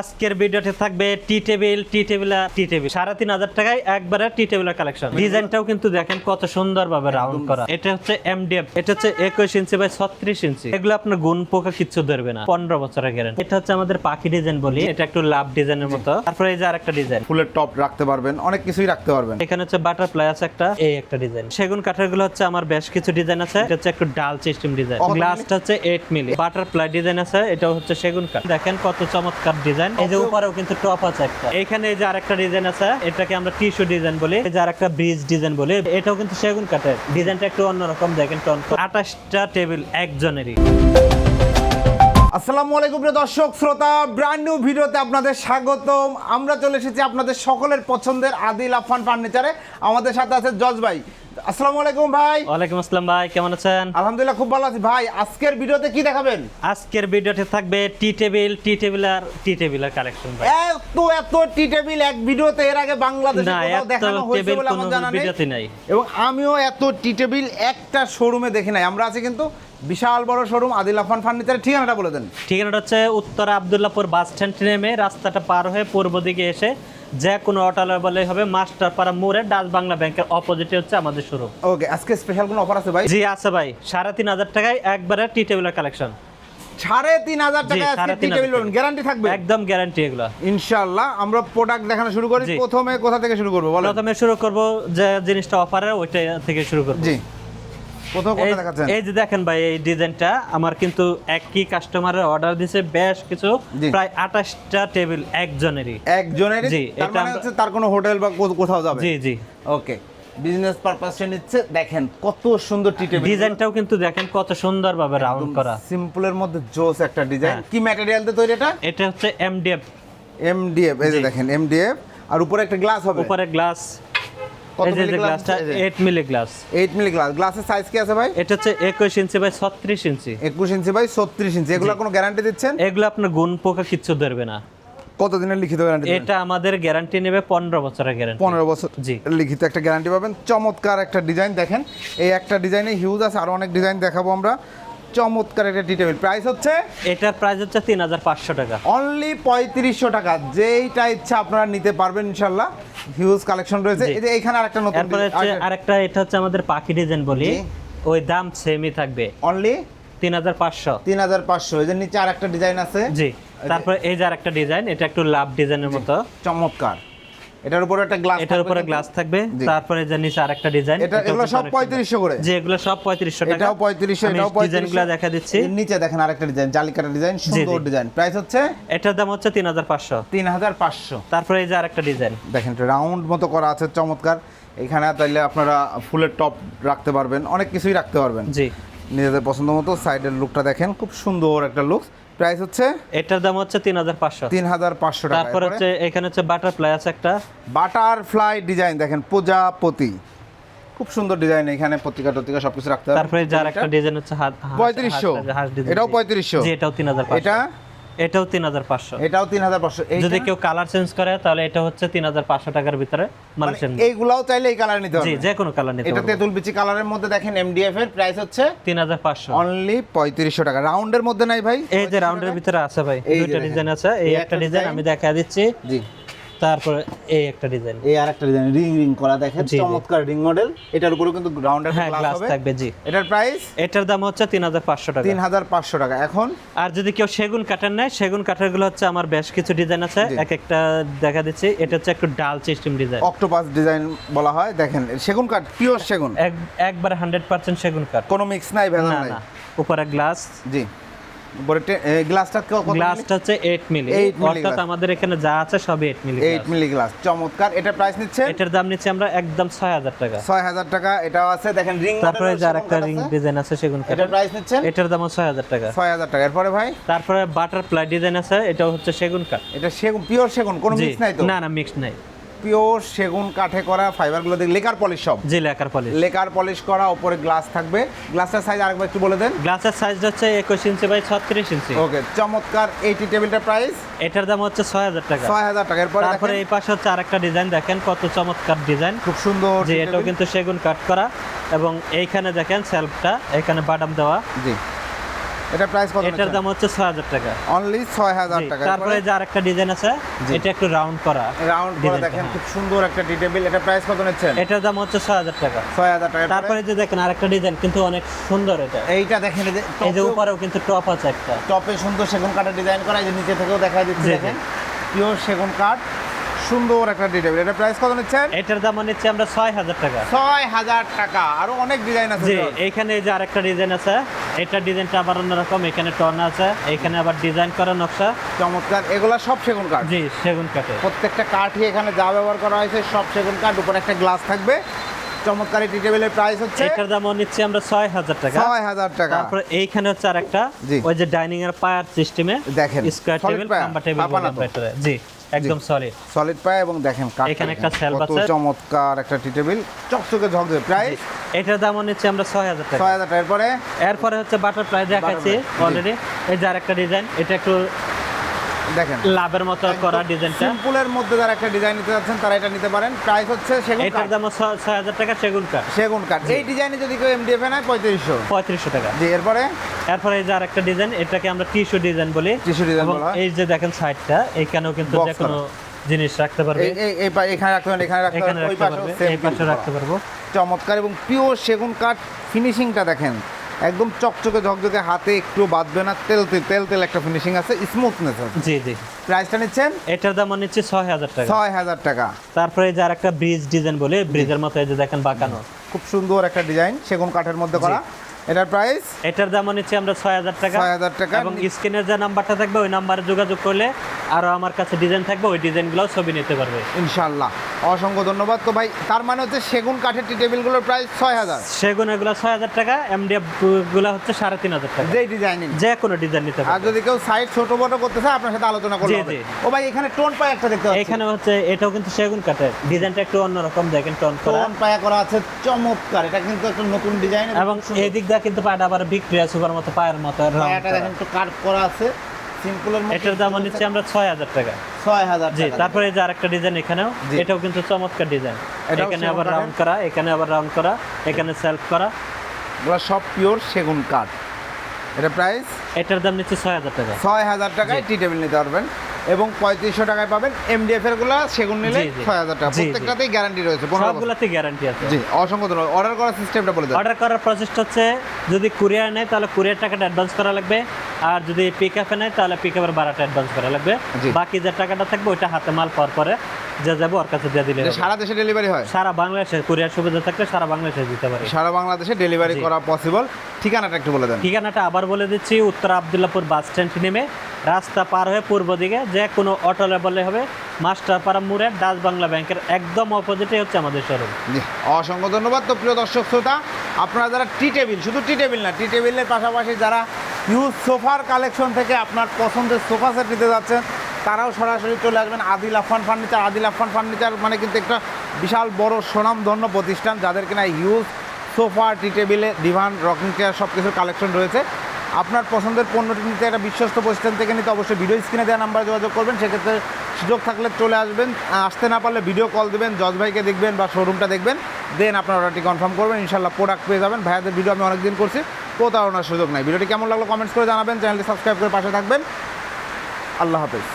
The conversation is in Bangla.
আজকের ভিডিওতে থাকবে টি টেবিল টি টেবিল টি টেবিল। সাড়ে তিন হাজার টাকায় একবারে টি টেবিলের কালেকশন ডিজাইনটাও কিন্তু দেখেন কত সুন্দর ভাবে রাউন্ড করা। এটা হচ্ছে এমডিএফ এটা হচ্ছে একুশ ইঞ্চি বাই ছত্রিশ ইঞ্চি। এগুলো আপনার গুণ পোকা কিচ্ছু ধরবে না। পনেরো বছরের গ্যারেন্টি এটা হচ্ছে আমাদের পাখি ডিজাইন বলি। এটা একটু লাভ ডিজাইনের মতো। তারপরে এই যে আরেকটা ডিজাইন ফুলের টপ রাখতে পারবেন অনেক কিছুই রাখতে পারবেন। এখানে হচ্ছে বাটারফ্লাই আছে একটা এই একটা ডিজাইন সেগুন কাঠেরগুলো হচ্ছে আমার বেশ কিছু ডিজাইন আছে। এটা হচ্ছে একটু ডাল সিস্টেম ডিজাইন গ্লাসটা হচ্ছে 8 মিলি বাটারফ্লাই ডিজাইন আছে এটা হচ্ছে সেগুন কাঠ। দেখেন কত চমৎকার ডিজাইন এই যে উপরেও কিন্তু টপ আছে একটা। এখানে এই যে আরেকটা ডিজাইন আছে এটাকে আমরা টিস্যু ডিজাইন বলি এই যে আরেকটা ব্রিজ ডিজাইন বলি এটাও কিন্তু সেগুন কাঠের। ডিজাইনটা একটু অন্যরকম দেখেন টন। আঠাশটা টেবিল একজনেরই। আসসালামু আলাইকুম প্রিয় দর্শক শ্রোতা ব্র্যান্ড নিউ ভিডিওতে আপনাদের স্বাগতম। আমরা চলে এসেছি আপনাদের সকলের পছন্দের আদিল আফান ফার্নিচারে আমাদের সাথে আছে জজ ভাই। আসসালামু আলাইকুম ভাই। ওয়ালাইকুম আসসালাম ভাই কেমন আছেন? আলহামদুলিল্লাহ খুব ভালো আছি। ভাই আজকের ভিডিওতে কি দেখাবেন? আজকের ভিডিওতে থাকবে টি টেবিল টি টেবিল আর টি টেবিলের কালেকশন ভাই। এত এত টি টেবিল এক ভিডিওতে এর আগে বাংলাদেশে কোথাও দেখানো হয়েছে বলে আমার জানা নেই। ভিডিওতে নাই। এবং আমিও এত টি টেবিল একটা শোরুমে দেখি নাই। আমরা আছি কিন্তু বিশাল বড় শোরুম আদিল আফান ফার্নিচারের ঠিকানাটা বলে দেন। ঠিকানাটা হচ্ছে উত্তর আবদুল্লাপুর বাস স্ট্যান্ড নেমে রাস্তাটা পার হয়ে পূর্ব দিকে এসে যে কোনো অটালে বলে হবে মাস্টারপাড়া মোড়ে ডাচ বাংলা ব্যাংকের অপোজিটে হচ্ছে আমাদের শুরু ওকে আজকে স্পেশাল কোনো অফার আছে ভাই? জি আছে ভাই। সাড়ে তিন হাজার টাকায় একবারে টি টেবিলের কালেকশন সাড়ে তিন হাজার টাকা টি টেবিল হাজার গ্যারান্টি থাকবে? একদম গ্যারান্টি এগুলো। ইনশাআল্লাহ আমরা প্রোডাক্ট দেখানো শুরু করি প্রথমে কোথা থেকে শুরু করব প্রথমে শুরু করব যে জিনিসটা অফারে ওইটা থেকে শুরু করব। জি। এই- যে দেখেন ভাই এই ডিজাইনটা আমার কিন্তু একই কাস্টমারের অর্ডার দিছে বেশ কিছু প্রায় আঠাশটা টেবিল একজনেরই। একজনের জি, এটা মানে হচ্ছে তার কোনো হোটেল বা কোথাও যাবে? জি জি। ওকে বিজনেস পারপাসে নিচ্ছে দেখেন কত সুন্দর টি টেবিল ডিজাইনটাও কিন্তু দেখেন কত সুন্দর ভাবে রাউন্ড করা। সিম্পলের মধ্যে জোস একটা ডিজাইন। হ্যাঁ। কি ম্যাটেরিয়াল দিয়ে তৈরি এটা? এটা হচ্ছে এমডিএফ এমডিএফ এই যে দেখেন এমডিএফ আর উপরে একটা গ্লাস হবে। উপরে গ্লাস গ্লাসটা 8 মিলি গ্লাস 8 মিলি গ্লাস গ্লাসের সাইজ কি আছে ভাই? এটা হচ্ছে 21 inch by 36 inch 21 inch by 36 ইঞ্চি এগুলো কোনো গ্যারান্টি দিচ্ছেন? এগুলো আপনার গুণ পোকা কিচ্ছু ধরবে না। কত দিনের লিখিত গ্যারান্টি এটা আমাদের গ্যারান্টি নেবে 15 বছরের গ্যারান্টি পনেরো বছর জি। লিখিত একটা গ্যারান্টি পাবেন। চমৎকার একটা ডিজাইন দেখেন এই একটা ডিজাইনে হিউজ আছে। আরও অনেক ডিজাইন দেখাবো আমরা। চমৎকার একটা টি টেবিল প্রাইস হচ্ছে? এটার প্রাইস হচ্ছে 3500 টাকা। অনলি পঁয়ত্রিশশো টাকা। যেইটা ইচ্ছা আপনারা নিতে পারবেন ইনশাল্লাহ। হিউজ কালেকশন রয়েছে। এই যে এখানে আরেকটা নতুন হচ্ছে আরেকটা এটা হচ্ছে আমাদের পাখি ডিজাইন বলি। ওই দাম সেমই থাকবে। অনলি 3500 তিন হাজার পাঁচশো। এই যে নিচে আর একটা ডিজাইন আছে। জি। তারপরে এই যে আরেকটা ডিজাইন এটা একটু লাভ ডিজাইনের মতো। চমৎকার। এটার উপরে একটা গ্লাস এটার উপরে গ্লাস থাকবে তারপরে যে নিচে আরেকটা ডিজাইন এটা এগুলো সব পঁয়ত্রিশশো করে। যে এগুলো সব 3500 টাকা। এটাও পঁয়ত্রিশশো আমি এটাও ডিজাইনগুলো পঁয়ত্রিশশো। দেখা দিচ্ছি। এর নিচে দেখেন আরেকটা ডিজাইন জালিকাটা ডিজাইন সুন্দর ডিজাইন প্রাইস হচ্ছে? এটার দাম হচ্ছে 3500 তিন হাজার পাঁচশো। তারপরে এই যে আরেকটা ডিজাইন দেখেন রাউন্ড মতো করা আছে চমৎকার। এখানে তাইলে আপনারা ফুলের টপ রাখতে পারবেন অনেক কিছুই রাখতে পারবেন। জি। নিজেদের পছন্দ মতো সাইডের লুকটা দেখেন খুব সুন্দর একটা লুক প্রাইস হচ্ছে? এটার দাম হচ্ছে 3500 তিন হাজার পাঁচশো টাকা। তারপর হচ্ছে এখানে হচ্ছে বাটারফ্লাই আছে একটা। বাটারফ্লাই ডিজাইন দেখেন প্রজাপতি। খুব সুন্দর ডিজাইন এখানে পত্রিকা টত্রিকা সবকিছু রাখতে হবে। তারপরে যার একটা ডিজাইন হচ্ছে হাত হাঁস- পঁয়ত্রিশশো। হাঁস- হাঁস design, এটাও জি। পঁয়ত্রিশশো। জি এটাও 3500 এটা? এটাও 3500 এটাও তিন হাজার পাঁচশো। যদি কেউ কালার চেঞ্জ করে তাহলে এটা হচ্ছে 3500 টাকার ভিতরে মালয়েশিয়ান এইগুলাও চাইলে এই কালার নিতে জি হবে যে কোনো কালার নিতে এটা তেঁতুল বিচি কালারের মধ্যে দেখেন এমডিএফ এর প্রাইস হচ্ছে 3500 অনলি পঁয়ত্রিশশো টাকা। রাউন্ডের মধ্যে নাই ভাই? এই যে রাউন্ডের ভিতরে আছে ভাই দুইটা ডিজাইন আছে এই একটা ডিজাইন আমি দেখা দিচ্ছি। জি। তারপরে এই একটা ডিজাইন এই আর একটা ডিজাইন রিং রিং করা। দেখেন। চমৎকার রিং মডেল এটার উপরে কিন্তু রাউন্ডের হ্যাঁ গ্লাস থাকবে জি। এটার প্রাইস এটার দাম হচ্ছে 3500 টাকা। তিন হাজার পাঁচশো টাকা। এখন? আর যদি কেউ সেগুন কাটার নেয় সেগুন কাটারগুলো হচ্ছে আমার বেশ কিছু ডিজাইন আছে। এক একটা দেখা দিচ্ছি। এটা হচ্ছে একটু ডাল সিস্টেম ডিজাইন অক্টোপাস ডিজাইন বলা হয়। দেখেন সেগুন কাঠ পিওর সেগুন। এক একবারে হান্ড্রেড পার্সেন্ট সেগুন কাঠ। কোনো মিক্স নাই ভেজাল নাই। উপরে গ্লাস জি। গ্লাসটা গ্লাসটা হচ্ছে 8 মিলি। অর্থাৎ আমাদের এখানে যা আছে সবই 8 মিলি এইট মিলি গ্লাস চমৎকার। এটা প্রাইস নিচ্ছে? এটার দাম নিচ্ছি আমরা একদম 6000 টাকা। ছয় হাজার টাকা। এটাও আছে। দেখেন রিং তারপরে যার একটা রিং ডিজাইন আছে। সেগুন এটা প্রাইস এটার দাম 6000 টাকা। ছয় হাজার টাকা। এরপরে ভাই? তারপরে বাটারফ্লাই ডিজাইন আছে। এটাও হচ্ছে সেগুন কাঠ। এটা সেগুন পিওর সেগুন? কোনো মিক্স নাই তো? না না মিক্স নাই। পিওর সেগুন কাঠে করা ফাইবারগুলো দিয়ে লেকার পলিশ সব? জি লেকার পলিশ লেকার পলিশ করা উপরে গ্লাস থাকবে। গ্লাসের সাইজ আরেকবার একটু বলে দেন। গ্লাসের সাইজ হচ্ছে 21 ইঞ্চি বাই 36 ইঞ্চি। ওকে চমৎকার। এইটি টেবিলটার প্রাইস এটার দাম হচ্ছে 6000 টাকা। ছয় হাজার টাকা। এরপরে তারপরে এই পাশে হচ্ছে আরেকটা ডিজাইন দেখেন কত চমৎকার ডিজাইন খুব সুন্দর যে এটাও কিন্তু সেগুন কাট করা। এবং এইখানে দেখেন সেলফটা এখানে বাদাম দেওয়া। জি। এটা প্রাইস কত এটার দাম হচ্ছে ছয় হাজার টাকা। অনলি ছয় হাজার জি, টাকা। তারপরে যে আরেকটা ডিজাইন আছে এটা একটু রাউন্ড করা রাউন্ড করে দেখেন হ্যাঁ। খুব সুন্দর একটা টি টেবিল এটা প্রাইস কত নিচ্ছেন? এটার দাম হচ্ছে ছয় হাজার টাকা। ছয় হাজার টাকা। তারপরে যে দেখেন আরেকটা ডিজাইন কিন্তু অনেক সুন্দর এটা। এইটা দেখেন এই যে উপরেও কিন্তু টপ আছে একটা। টপে সুন্দর সেগুন কাঠের ডিজাইন করা এই যে নিচে থেকেও দেখা জি। দেখেন। পিওর সেগুন কাঠ সুন্দর একটা টি টেবিল এটা প্রাইস কত নিচ্ছেন? এটার দাম নিচ্ছে আমরা ছয় হাজার টাকা। ছয় হাজার টাকা। আরও অনেক ডিজাইন আছে জি এইখানে যে আরেকটা ডিজাইন আছে এটা ডিজাইনটা আবার অন্যরকম এখানে টর্ন আছে এখানে আবার ডিজাইন করা নকশা। চমৎকার এগুলা সব সেগুন কাঠ। জি সেগুন কাঠে প্রত্যেকটা কাঠই এখানে যা ব্যবহার করা হয়েছে সব সেগুন কাঠ উপরে একটা গ্লাস থাকবে। চমৎকার এই টি টেবিলের প্রাইস হচ্ছে এটার দাম নিচ্ছে আমরা ছয় হাজার টাকা। ছয় হাজার টাকা। তারপরে এইখানে হচ্ছে আরেকটা। ওই যে ডাইনিং এর পায়ার সিস্টেমে দেখেন, স্কয়ার টেবিল কাম্বা টেবিল জি। একদম সলিড সলিড পায় এবং দেখেন এখানে একটা সেলফ আছে। চমৎকার একটা টি টেবিল চকচকে ঝকঝকে প্রাইস। এটার দাম নিচ্ছে আমরা ছয় হাজার টাকা। ছয় হাজার টাকা। এরপরে? এরপরে হচ্ছে বাটারফ্লাই দেখাচ্ছি। অলরেডি এই যার একটা ডিজাইন এটা একটু দেখেন। লাভের মতো করা ডিজাইনটা। সিম্পলের মধ্যে যারা একটা ডিজাইন নিতে যাচ্ছেন তারা এটা নিতে পারেন। প্রাইস হচ্ছে সেগুন এটার দাম ছয় হাজার টাকা সেগুন কাঠ। সেগুন কাঠ। এই ডিজাইনে যদি কেউ এমডিএফ নেয় পঁয়ত্রিশশো। পঁয়ত্রিশশো টাকা। জি এরপরে? এরপরে এই যে আরেকটা ডিজাইন এটাকে আমরা টিস্যু ডিজাইন বলি। design এবং বলা এই যে দেখেন সাইডটা এখানেও কিন্তু যে কোনো জিনিস রাখতে পারবে। এই এখানে রাখতে এখানে রাখতে ওই এই পাশে রাখতে পারব। চমৎকার এবং পিওর সেগুন কাঠ ফিনিশিংটা দেখেন। একদম চকচকে ঝকঝকে হাতে একটু বাঁধবে না তেল তেল তেল একটা ফিনিশিং আছে স্মুথনেস আছে। জি জি। প্রাইসটা নিচ্ছেন? এটার দাম নিচ্ছে ছয় হাজার টাকা। ছয় হাজার টাকা। তারপরে এই যে আরেকটা ব্রিজ ডিজাইন বলে ব্রিজের মতো এই যে দেখেন বাঁকানো। খুব সুন্দর একটা ডিজাইন সেগুন কাঠের মধ্যে করা। এটার প্রাইস এটার দাম নিচ্ছে আমরা ছয় হাজার টাকা। ছয় হাজার টাকা। এবং স্ক্রিনের যে নাম্বারটা থাকবে ওই নাম্বারে যোগাযোগ করলে আরও আমার কাছে ডিজাইন থাকবে ওই ডিজাইনগুলো ছবি নিতে পারবে। ইনশাল্লাহ। অসংখ্য ধন্যবাদ। তো ভাই তার মানে হচ্ছে সেগুন কাঠের টি টেবিলগুলোর প্রাইস ছয় হাজার। সেগুন এগুলো ছয় হাজার টাকা এমডিএফগুলো হচ্ছে সাড়ে তিন হাজার টাকা। যেই ডিজাইনিং যে কোনো ডিজাইন নিতে আর যদি কেউ সাইজ ছোট বড় করতে চায় আপনার সাথে আলোচনা করলে জি, হবে। ও ভাই এখানে টোন পায় একটা দেখতে পাচ্ছি। এখানে হচ্ছে এটাও কিন্তু সেগুন কাঠের। ডিজাইনটা একটু অন্যরকম দেখেন টন করা। টোন পায়া করা আছে চমৎকার। এটা কিন্তু একটা নতুন ডিজাইন এবং এই দিক দিয়ে কিন্তু পায়টা আবার ভিক্টোরিয়া সুপার মতো পায়ের মতো পায়াটা দেখেন একটু কাট করা আছে। সিম্পলের মধ্যে এটার দাম নিচ্ছি আমরা ছয় হাজার টাকা। ছয় হাজার জি তারপরে যে আরেকটা ডিজাইন এখানেও এটাও কিন্তু চমৎকার ডিজাইন এখানে আবার? রাউন্ড করা এখানে আবার রাউন্ড করা এখানে সেলফ করা। এগুলো সব পিওর সেগুন কাঠ। এটা প্রাইস এটার দাম নিচ্ছে ছয় হাজার টাকা। ছয় হাজার টাকায় টি টেবিল নিতে পারবেন। এবং পঁয়ত্রিশশো টাকায় পাবেন এমডিএফ এরগুলা সেগুন নিলে। ছয় হাজার টাকা। প্রত্যেকটাতেই গ্যারান্টি রয়েছে গ্যারান্টি আছে। জি অসংখ্য ধন্যবাদ। অর্ডার করার সিস্টেমটা বলে দেন। অর্ডার করার প্রসেসটা হচ্ছে যদি কুরিয়ার নেয় তাহলে কুরিয়ার টাকাটা অ্যাডভান্স করা লাগবে। আর যদি পিক আপে নেয় তাহলে পিক আপের ভাড়াটা অ্যাডভান্স করা লাগবে। বাকি যে টাকাটা থাকবে ওইটা হাতে মাল পাওয়ার পরে যে যাব ওর কাছে দিয়ে দিলে সারা দেশে ডেলিভারি হয়? সারা বাংলাদেশে কুরিয়ার সুবিধা থাকলে সারা বাংলাদেশে দিতে পারে। সারা বাংলাদেশে ডেলিভারি করা পসিবল ঠিকানাটা একটু বলে দেন। ঠিকানাটা আবার বলে দিচ্ছি উত্তর আবদুল্লাপুর বাস স্ট্যান্ড নেমে রাস্তা পার হয়ে পূর্ব দিকে যে কোনো অটো লেভেলে হবে মাস্টারপাড়া মুড়ের ডাচ বাংলা ব্যাংকের একদম অপোজিটে হচ্ছে আমাদের শোরুম অসংখ্য ধন্যবাদ। তো প্রিয় দর্শক শ্রোতা আপনারা যারা টি টেবিল শুধু টি টেবিল না টি টেবিলের পাশাপাশি যারা ইউজ সোফার কালেকশন থেকে আপনার পছন্দের সোফা সেট নিতে যাচ্ছেন তারাও সরাসরি চলে আসবেন আদিল আফান ফার্নিচার। আদিল আফান ফার্নিচার মানে কিন্তু একটা বিশাল বড় সুনামধন্য প্রতিষ্ঠান যাদের কিনা ইউজ সোফা টি টেবিলে ডিভান রকিং চেয়ার সব কিছুর কালেকশন রয়েছে। আপনার পছন্দের পণ্যটি নিতে একটা বিশ্বস্ত প্রতিষ্ঠান থেকে নিতে অবশ্যই ভিডিও স্ক্রিনে দেওয়া নাম্বারে যোগাযোগ করবেন। সেক্ষেত্রে সুযোগ থাকলে চলে আসবেন। আসতে না পারলে ভিডিও কল দেবেন, জজ ভাইকে দেখবেন বা শোরুমটা দেখবেন। দেন আপনার অর্ডারটি কনফার্ম করবেন ইনশাল্লাহ প্রোডাক্ট পেয়ে যাবেন। ভাইয়াদের ভিডিও আমি অনেকদিন করছি প্রতারণার সুযোগ নাই। ভিডিওটি কেমন লাগল কমেন্টস করে জানাবেন। চ্যানেলটি সাবস্ক্রাইব করে পাশে থাকবেন। আল্লাহ হাফেজ।